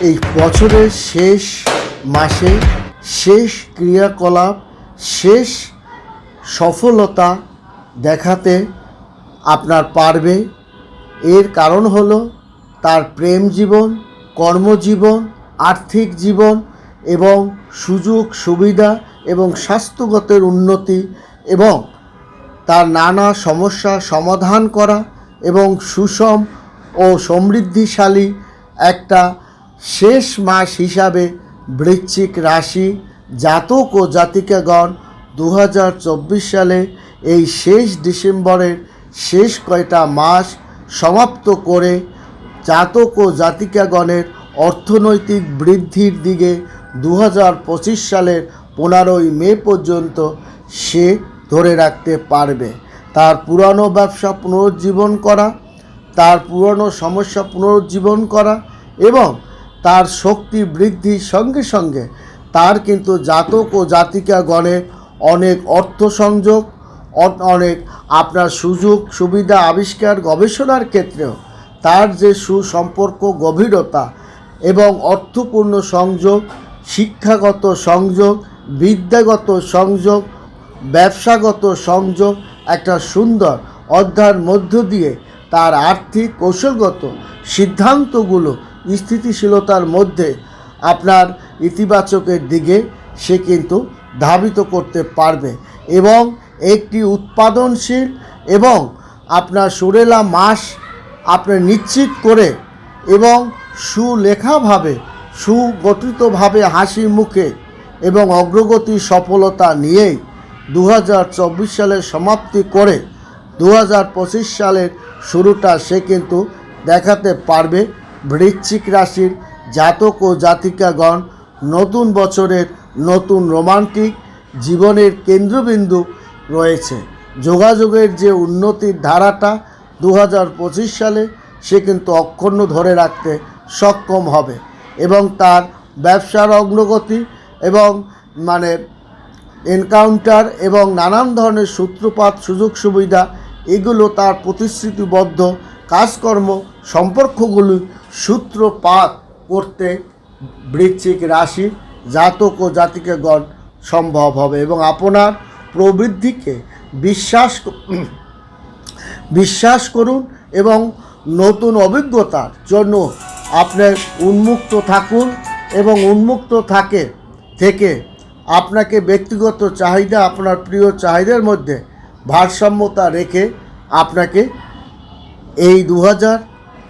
এই বছরের শেষ মাসে শেষ ক্রিয়াকলাপ, শেষ সফলতা দেখাতে আপনার পারবে। এর কারণ হলো তার প্রেম জীবন, কর্মজীবন, আর্থিক জীবন এবং সুযোগ, সুবিধা এবং স্বাস্থ্যগতের উন্নতি এবং তার নানা সমস্যা সমাধান করা এবং সুষম ও সমৃদ্ধিশালী একটা শেষ মাস হিসাবে বৃশ্চিক রাশি জাতক ও জাতিকাগণ দু হাজার চব্বিশ সালে এই শেষ ডিসেম্বরের শেষ কয়টা মাস সমাপ্ত করে জাতক ও জাতিকাগণের অর্থনৈতিক বৃদ্ধির দিকে দু হাজার পঁচিশ সালের পনেরোই মে পর্যন্ত সে ধরে রাখতে পারবে। তার পুরানো ব্যবসা পুনরুজ্জীবন করা, তার পুরনো সমস্যা পুনরুজ্জীবন করা এবং তার শক্তি বৃদ্ধির সঙ্গে সঙ্গে তার কিন্তু জাতক ও জাতিকাগণের অনেক অর্থ সংযোগ অনেক আপনার সুযোগ, সুবিধা, আবিষ্কার, গবেষণার ক্ষেত্রেও তার যে সুসম্পর্ক, গভীরতা এবং অর্থপূর্ণ সংযোগ, শিক্ষাগত সংযোগ, বিদ্যাগত সংযোগ, ব্যবসাগত সংযোগ একটা সুন্দর অধ্যায়ের মধ্য দিয়ে তার আর্থিক, কৌশলগত সিদ্ধান্তগুলো স্থিতিশীলতার মধ্যে আপনার ইতিবাচকের দিকে সে কিন্তু ধাবিত করতে পারবে এবং একটি উৎপাদনশীল এবং আপনার সুরেলা মাস আপনি নিশ্চিত করে এবং সুলেখাভাবে, সুগঠিতভাবে হাসি মুখে এবং অগ্রগতি সফলতা নিয়েই দু সালের সমাপ্তি করে দু হাজার পঁচিশ সালের শুরুটা সে কিন্তু দেখাতে পারবে। বৃশ্চিক রাশির জাতক ও জাতিকাগণ নতুন বছরের নতুন রোমান্টিক জীবনের কেন্দ্রবিন্দু রয়েছে। যোগাযোগের যে উন্নতির ধারাটা দু হাজার পঁচিশ সালে সে কিন্তু অক্ষুণ্ণ ধরে রাখতে সক্ষম হবে এবং তার ব্যবসার অগ্রগতি এবং মানে এনকাউন্টার এবং নানান ধরনের সূত্রপাত সুযোগ সুবিধা এগুলো তার প্রতিশ্রুতিবদ্ধ কাজকর্ম, সম্পর্কগুলি সূত্রপাত করতে বৃশ্চিক রাশি জাতক ও জাতিকাগণ সম্ভব হবে এবং আপনার প্রবৃদ্ধিকে বিশ্বাস বিশ্বাস করুন এবং নতুন অভিজ্ঞতার জন্য আপনি উন্মুক্ত থাকুন এবং উন্মুক্ত থাকে, থেকে আপনাকে ব্যক্তিগত চাহিদা, আপনার প্রিয় চাহিদার মধ্যে ভারসাম্যতা রেখে আপনাকে এই দু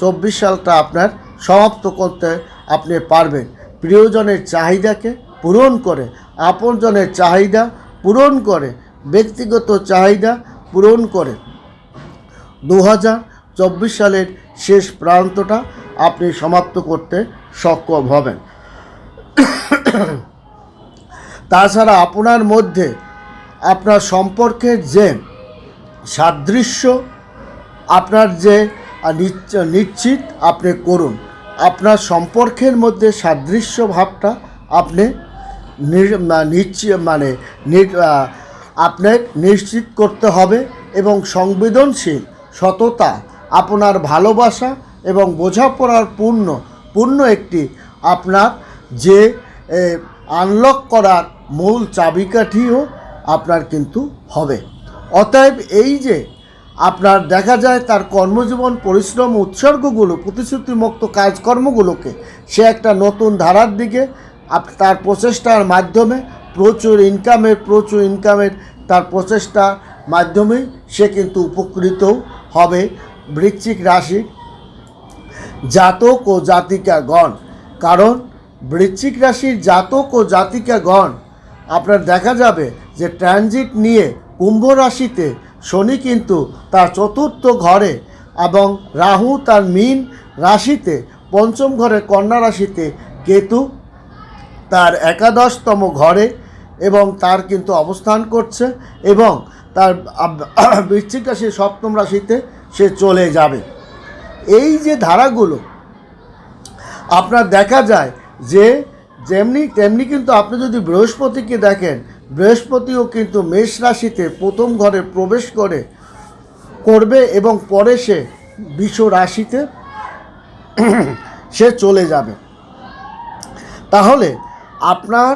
চব্বিশ সালটা আপনার সমাপ্ত করতে আপনি পারবেন। প্রিয়জনের চাহিদাকে পূরণ করে, আপনজনের চাহিদা পূরণ করে, ব্যক্তিগত চাহিদা পূরণ করে। দু চব্বিশ সালের শেষ প্রান্তটা আপনি সমাপ্ত করতে সক্ষম হবেন। তাছাড়া আপনার মধ্যে আপনার সম্পর্কের যে সাদৃশ্য আপনার যে নিশ্চিত আপনি করুন। আপনার সম্পর্কের মধ্যে সাদৃশ্য ভাবটা আপনি নির- মা- নিশ্চি মানে আপনার নিশ্চিত করতে হবে এবং সংবেদনশীল, সততা, আপনার ভালোবাসা এবং বোঝাপড়ার পূর্ণ পূর্ণ একটি আপনার যে আনলক করার মূল চাবিকাঠিও আপনার কিন্তু হবে। অতএব এই যে আপনার দেখা যায় তার কর্মজীবন, পরিশ্রম, উৎসর্গগুলো, প্রতিশ্রুতিমুক্ত কাজকর্মগুলোকে সে একটা নতুন ধারার দিকে তার প্রচেষ্টার মাধ্যমে, প্রচুর ইনকামের প্রচুর ইনকামের তার প্রচেষ্টার মাধ্যমে সে কিন্তু উপকৃত হবে বৃশ্চিক রাশির জাতক ও জাতিকাগণ। কারণ বৃশ্চিক রাশির জাতক ও জাতিকাগণ, আপনার দেখা যাবে যে ট্রানজিট নিয়ে কুম্ভ রাশিতে শনি কিন্তু তার চতুর্থ ঘরে এবং রাহু তার মীন রাশিতে পঞ্চম ঘরে কন্যা রাশিতে কেতু তার একাদশতম ঘরে এবং তার কিন্তু অবস্থান করছে এবং তার বৃশ্চিক রাশির সপ্তম রাশিতে সে চলে যাবে। এই যে ধারাগুলো, আপনার দেখা যায় যে যেমনি, তেমনি কিন্তু আপনি যদি বৃহস্পতিকে দেখেন বৃহস্পতিও কিন্তু মেষ রাশিতে প্রথম ঘরে প্রবেশ করে, করবে এবং পরে সে বিশ্ব রাশিতে সে চলে যাবে। তাহলে আপনার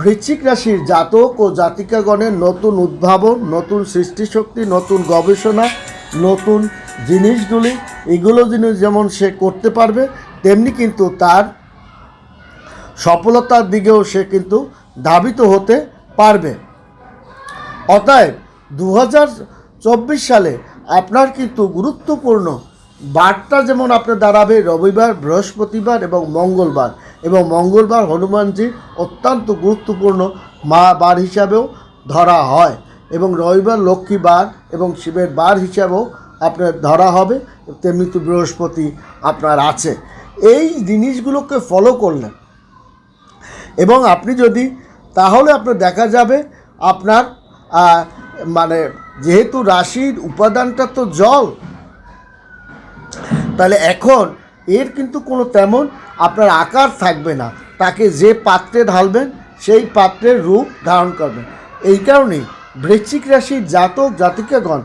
বৃশ্চিক রাশির জাতক ও জাতিকাগণের নতুন উদ্ভাবন, নতুন সৃষ্টিশক্তি, নতুন গবেষণা, নতুন জিনিসগুলি, এগুলো জিনিস যেমন সে করতে পারবে, তেমনি কিন্তু তার সফলতার দিকেও সে কিন্তু ধাবিত হতে পারবে। অতএব দু সালে আপনার কিন্তু গুরুত্বপূর্ণ বারটা যেমন আপনার দাঁড়াবে রবিবার, বৃহস্পতিবার এবং মঙ্গলবার এবং মঙ্গলবার হনুমানজির অত্যন্ত গুরুত্বপূর্ণ মা বার হিসাবেও ধরা হয় এবং রবিবার লক্ষ্মী বার এবং শিবের বার হিসাবেও আপনার ধরা হবে, তেমনি তো বৃহস্পতি আপনার আছে। এই জিনিসগুলোকে ফলো করলেন। এবং আপনি যদি তাহলে আপনার দেখা যাবে আপনার মানে যেহেতু রাশির উপাদানটা তো জল, তাহলে এখন এর কিন্তু কোনো তেমন আপনার আকার থাকবে না। তাকে যে পাত্রে ঢালবেন, সেই পাত্রের রূপ ধারণ করবেন। এই কারণেই বৃশ্চিক রাশির জাতক জাতিকাগণ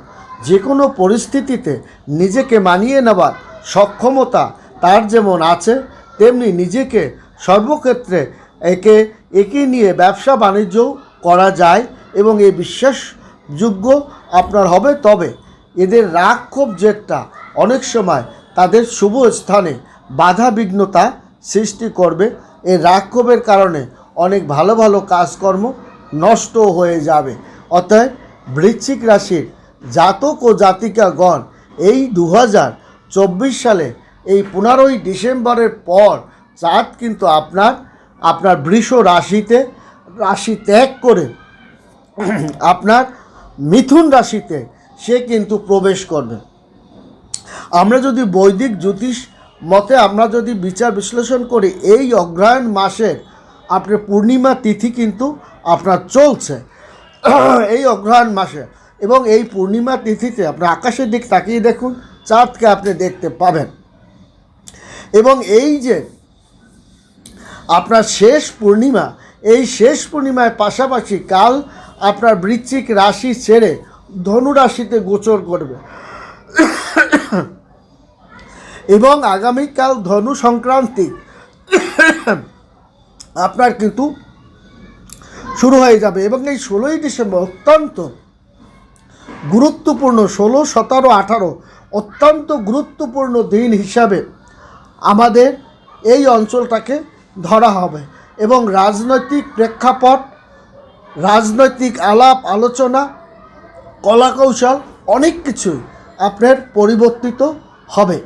যে কোনো পরিস্থিতিতে নিজেকে মানিয়ে নেওয়ার সক্ষমতা তার যেমন আছে, তেমনি নিজেকে সর্বক্ষেত্রে একে একে নিয়ে ব্যবসা বাণিজ্য করা যায় এবং এই বিশ্বাসযোগ্য আপনার হবে তবে এদের রাগ ক্ষোভ জেদটা অনেক সময় তাদের শুভ স্থানে বাধা বিঘ্নতা সৃষ্টি করবে। এই রাগ ক্ষোভের কারণে অনেক ভালো ভালো কাজকর্ম নষ্ট হয়ে যাবে। অতএব বৃশ্চিক রাশির জাতক ও জাতিকাগণ এই দু সালে এই পনেরোই ডিসেম্বরের পর চাঁদ কিন্তু আপনার আপনার বৃষ রাশিতে, রাশি ত্যাগ করে আপনার মিথুন রাশিতে সে কিন্তু প্রবেশ করবে। আমরা যদি বৈদিক জ্যোতিষ মতে আমরা যদি বিচার বিশ্লেষণ করি, এই অগ্রহায়ণ মাসের আপনার পূর্ণিমা তিথি কিন্তু আপনার চলছে। এই অগ্রহায়ণ মাসে এবং এই পূর্ণিমা তিথিতে আপনার আকাশের দিক তাকিয়ে দেখুন, চাঁদকে আপনি দেখতে পাবেন। এবং এই যে আপনার শেষ পূর্ণিমা, এই শেষ পূর্ণিমায় পাশাপাশি কাল আপনার বৃশ্চিক রাশি ছেড়ে ধনু রাশিতে গোচর করবে। এবং আগামীকাল ধনু সংক্রান্তি, আপনার কিন্তু শুরু হয়ে যাবে এবং এই ষোলোই ডিসেম্বর অত্যন্ত গুরুত্বপূর্ণ, ষোলো, সতেরো, আঠারো অত্যন্ত গুরুত্বপূর্ণ দিন হিসাবে আমাদের এই অঞ্চলটাকে ধরা হবে এবং রাজনৈতিক প্রেক্ষাপট, রাজনৈতিক আলাপ, আলোচনা, কলাকৌশল অনেক কিছুই আপনার পরিবর্তিত হবে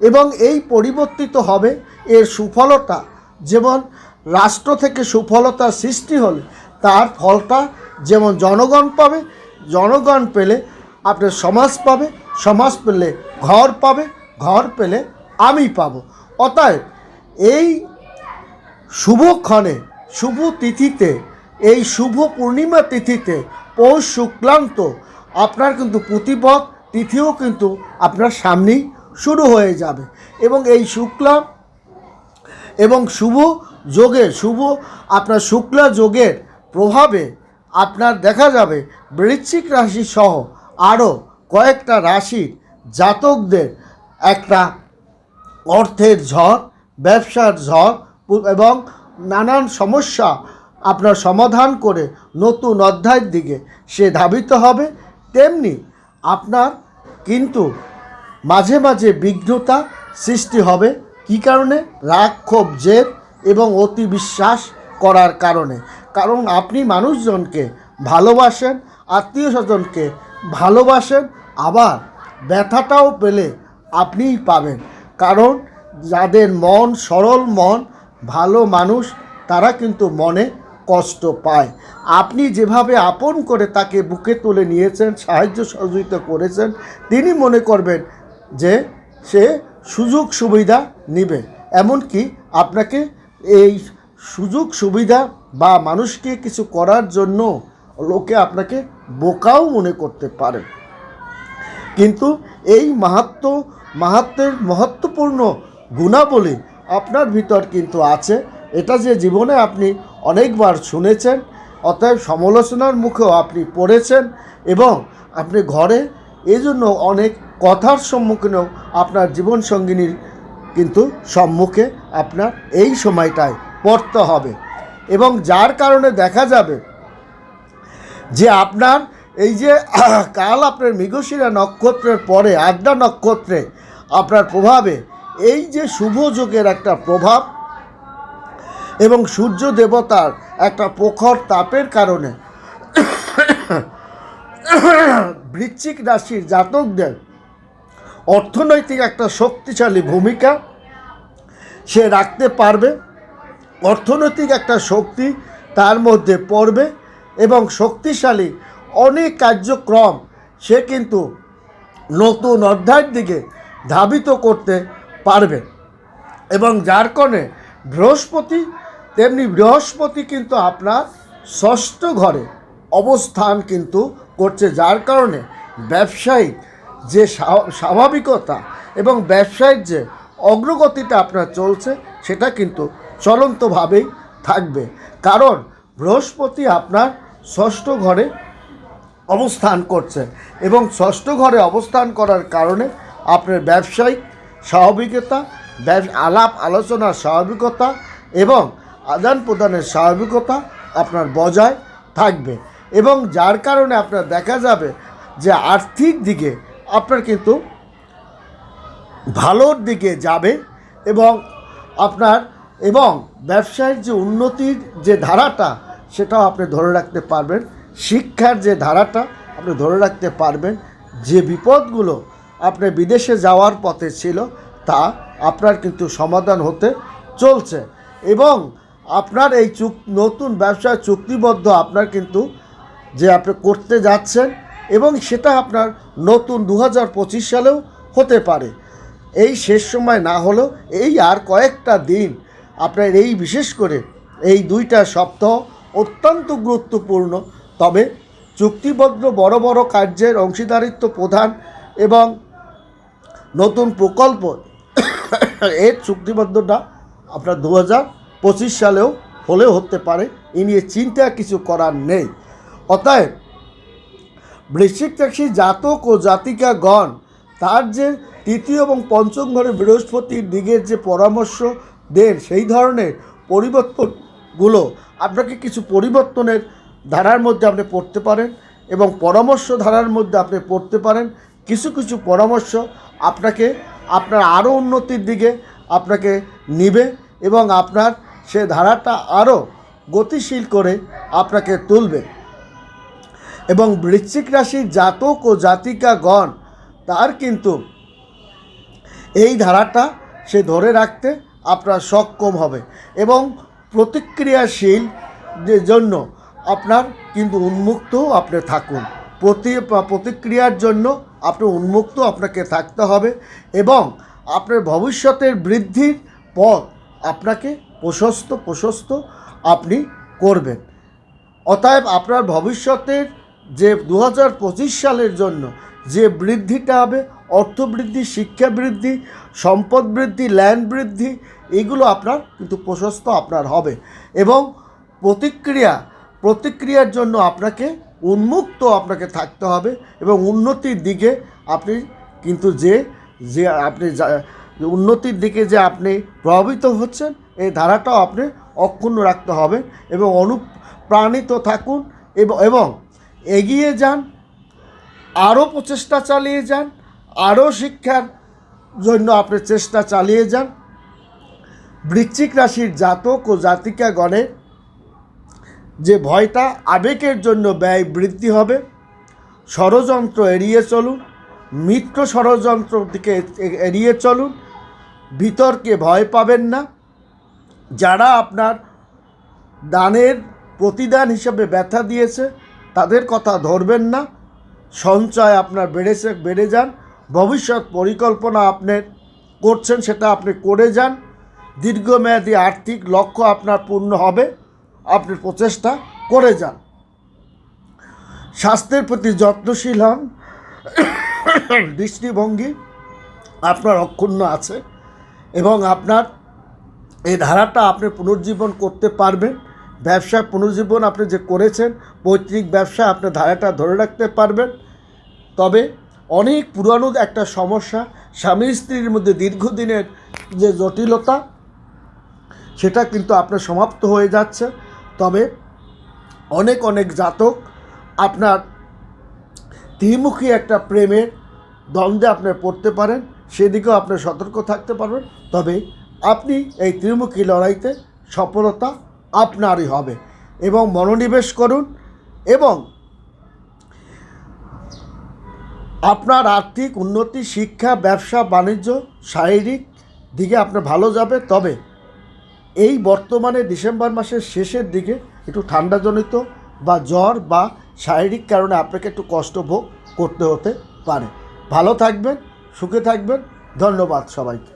এবং এই পরিবর্তিত হবে এর সুফলতা। যেমন রাষ্ট্র থেকে সুফলতা সৃষ্টি হলে তার ফলটা যেমন জনগণ পাবে, জনগণ পেলে আপনার সমাজ পাবে, সমাজ পেলে ঘর পাবে, ঘর পেলে আমি পাবো। অতএব এই শুভক্ষণে শুভ তিথিতে, এই শুভ পূর্ণিমা তিথিতে পৌষ শুক্লান্ত, আপনার কিন্তু প্রতিপদ তিথিও কিন্তু আপনার সামনেই শুরু হয়ে যাবে। এবং এই শুক্লা এবং শুভ যোগে শুভ আপনার শুক্লা যোগের প্রভাবে আপনার দেখা যাবে বৃশ্চিক রাশি সহ আরও কয়েকটা রাশির জাতকদের একটা অর্থের ঝড়, ব্যবসার ঝড় এবং নানান সমস্যা আপনার সমাধান করে নতুন অধ্যায়ের দিকে সে ধাবিত হবে। তেমনি আপনার কিন্তু মাঝে মাঝে বিঘ্নতা সৃষ্টি হবে। কি কারণে? রাগ, ক্ষোভ, জেদ এবং অতি বিশ্বাস করার কারণে। কারণ আপনি মানুষজনকে ভালোবাসেন, আত্মীয় স্বজনকে ভালোবাসেন, আবার ব্যথাটাও পেলে আপনিই পাবেন। কারণ যাদের মন সরল মন ভালো মানুষ, তারা কিন্তু মনে কষ্ট পায়। আপনি যেভাবে আপন করে তাকে বুকে তুলে নিয়েছেন, সাহায্য সহযোগিতা করেছেন, তিনি মনে করবেন যে সে সুযোগ সুবিধা নিবে। এমনকি আপনাকে এই সুযোগ সুবিধা বা মানুষকে কিছু করার জন্য লোকে আপনাকে বোকাও মনে করতে পারে। কিন্তু এই মাহাত্ম, মাহাত্মের মহত্বপূর্ণ গুণাবলী আপনার ভিতর কিন্তু আছে। এটা যে জীবনে আপনি অনেকবার শুনেছেন, অতএব সমালোচনার মুখেও আপনি পড়েছেন এবং আপনি ঘরে এই জন্য অনেক কথার সম্মুখীনও আপনার জীবনসঙ্গিনীর কিন্তু সম্মুখে আপনার এই সময়টায় পড়তে হবে। এবং যার কারণে দেখা যাবে যে আপনার এই যে কাল আপনার মৃগশিরা নক্ষত্রের পরে আড্ডা নক্ষত্রে আপনার প্রভাবে এই যে শুভ যোগের একটা প্রভাব এবং সূর্য দেবতার একটা প্রখর তাপের কারণে বৃশ্চিক রাশির জাতকদের অর্থনৈতিক একটা শক্তিশালী ভূমিকা সে রাখতে পারবে, অর্থনৈতিক একটা শক্তি তার মধ্যে পড়বে এবং শক্তিশালী অনেক কার্যক্রম সে কিন্তু নতুন অধ্যায়ের দিকে ধাবিত করতে পারবে। এবং যার কারণে বৃহস্পতি, তেমনি বৃহস্পতি কিন্তু আপনার ষষ্ঠ ঘরে অবস্থান কিন্তু করছে। যার কারণে ব্যবসায়িক যে স্বাভাবিকতা এবং ব্যবসায়ের যে অগ্রগতিটা আপনার চলছে, সেটা কিন্তু চলন্তভাবেই থাকবে। কারণ বৃহস্পতি আপনার ষষ্ঠ ঘরে অবস্থান করছে এবং ষষ্ঠ ঘরে অবস্থান করার কারণে আপনার ব্যবসায়িক স্বাভাবিকতা আলাপ আলোচনার স্বাভাবিকতা এবং আদান প্রদানের স্বাভাবিকতা আপনার বজায় থাকবে। এবং যার কারণে আপনার দেখা যাবে যে আর্থিক দিকে আপনার কিন্তু ভালোর দিকে যাবে এবং আপনার এবং ব্যবসায়ের যে উন্নতির যে ধারাটা সেটাও আপনি ধরে রাখতে পারবেন, শিক্ষার যে ধারাটা আপনি ধরে রাখতে পারবেন, যে বিপদগুলো আপনি বিদেশে যাওয়ার পথে ছিল, তা আপনার কিন্তু সমাধান হতে চলছে। এবং আপনার এই চুক, নতুন ব্যবসায় চুক্তিবদ্ধ আপনার কিন্তু যে আপনি করতে যাচ্ছেন, এবং সেটা আপনার নতুন দু হাজার পঁচিশ সালেও হতে পারে। এই শেষ সময় না হলেও এই আর কয়েকটা দিন আপনার এই বিশেষ করে এই দুইটা সপ্তাহ অত্যন্ত গুরুত্বপূর্ণ। তবে চুক্তিবদ্ধ বড় বড় কার্যের অংশীদারিত্ব প্রধান এবং নতুন প্রকল্প এর চুক্তিবদ্ধটা আপনার দু হাজার পঁচিশ সালেও হলেও হতে পারে। এ নিয়ে চিন্তা কিছু করার নেই। অতএব বৃশ্চিক রাশি জাতক ও জাতিকাগণ, তার যে তৃতীয় এবং পঞ্চম ঘরে বৃহস্পতির দিকের যে পরামর্শ দেন সেই ধরনের পরিবর্তনগুলো আপনাকে কিছু পরিবর্তনের ধারার মধ্যে আপনি পড়তে পারেন এবং পরামর্শ ধারার মধ্যে আপনি পড়তে পারেন। কিছু কিছু পরামর্শ আপনাকে, আপনার আরও উন্নতির দিকে আপনাকে নিবে এবং আপনার সে ধারাটা আরও গতিশীল করে আপনাকে তুলবে। এবং বৃশ্চিক রাশির জাতক ও জাতিকাগণ, তার কিন্তু এই ধারাটা সে ধরে রাখতে আপনার সক্ষম হবে এবং প্রতিক্রিয়াশীল জন্য আপনার কিন্তু উন্মুক্ত আপনি থাকুন। প্রতি প্রতিক্রিয়ার জন্য আপনি উন্মুক্ত আপনাকে থাকতে হবে এবং আপনার ভবিষ্যতের বৃদ্ধির পথ আপনাকে প্রশস্ত প্রশস্ত আপনি করবেন। অতএব আপনার ভবিষ্যতের যে দু হাজার পঁচিশ সালের জন্য যে বৃদ্ধিটা হবে, অর্থ বৃদ্ধি, শিক্ষা বৃদ্ধি, সম্পদ বৃদ্ধি ল্যান্ড বৃদ্ধি, এগুলো আপনার কিন্তু প্রশস্ত আপনার হবে এবং প্রতিক্রিয়া, প্রতিক্রিয়ার জন্য আপনাকে উন্মুক্ত আপনাকে থাকতে হবে এবং উন্নতির দিকে আপনি কিন্তু যে যে আপনি উন্নতির দিকে যে আপনি প্রভাবিত হচ্ছেন, এই ধারাটাও আপনি অক্ষুণ্ণ রাখতে হবে এবং অনুপ্রাণিত থাকুন এবং এবং এগিয়ে যান, আরও প্রচেষ্টা চালিয়ে যান, আরও শিক্ষার জন্য আপনি চেষ্টা চালিয়ে যান। বৃশ্চিক রাশির জাতক ও জাতিকাগণের যে ভয়টা আবেগের জন্য ব্যয় বৃদ্ধি হবে, ষড়যন্ত্র এড়িয়ে চলুন, মিত্র ষড়যন্ত্র দিকে এড়িয়ে চলুন বিতর্কে ভয় পাবেন না। যারা আপনার দানের প্রতিদান হিসেবে ব্যথা দিয়েছে, তাদের কথা ধরবেন না। সঞ্চয় আপনার বেড়েছে, বেড়ে যান। ভবিষ্যৎ পরিকল্পনা আপনার করছেন, সেটা আপনি করে যান। দীর্ঘমেয়াদী আর্থিক লক্ষ্য আপনার পূর্ণ হবে। আপনি প্রচেষ্টা করে যান। স্বাস্থ্যের প্রতি যত্নশীল হন। দৃষ্টিভঙ্গি আপনার অক্ষুণ্ণ আছে এবং আপনার এই ধারাটা আপনি পুনর্জীবন করতে পারবেন। ব্যবসা পুনর্জীবন আপনি যে করেছেন, পৈতৃক ব্যবসা আপনি ধারাটা ধরে রাখতে পারবেন। তবে অনেক পুরানো একটা সমস্যা, স্বামী স্ত্রীর মধ্যে দীর্ঘদিনের যে জটিলতা, সেটা কিন্তু আপনার সমাপ্ত হয়ে যাচ্ছে। তবে অনেক অনেক জাতক আপনার ত্রিমুখী একটা প্রেমের দ্বন্দ্বে আপনি পড়তে পারেন, সেদিকেও আপনি সতর্ক থাকতে পারবেন। তবে আপনি এই ত্রিমুখী লড়াইতে সফলতা আপনারই হবে এবং মনোনিবেশ করুন এবং আপনার আর্থিক উন্নতি, শিক্ষা, ব্যবসা, বাণিজ্য, শারীরিক দিকে আপনার ভালো যাবে। তবে এই বর্তমানে ডিসেম্বর মাসের শেষের দিকে একটু ঠান্ডাজনিত বা জ্বর বা শারীরিক কারণে আপনাকে একটু কষ্ট ভোগ করতে হতে পারে। ভালো থাকবেন, সুখে থাকবেন। ধন্যবাদ সবাইকে।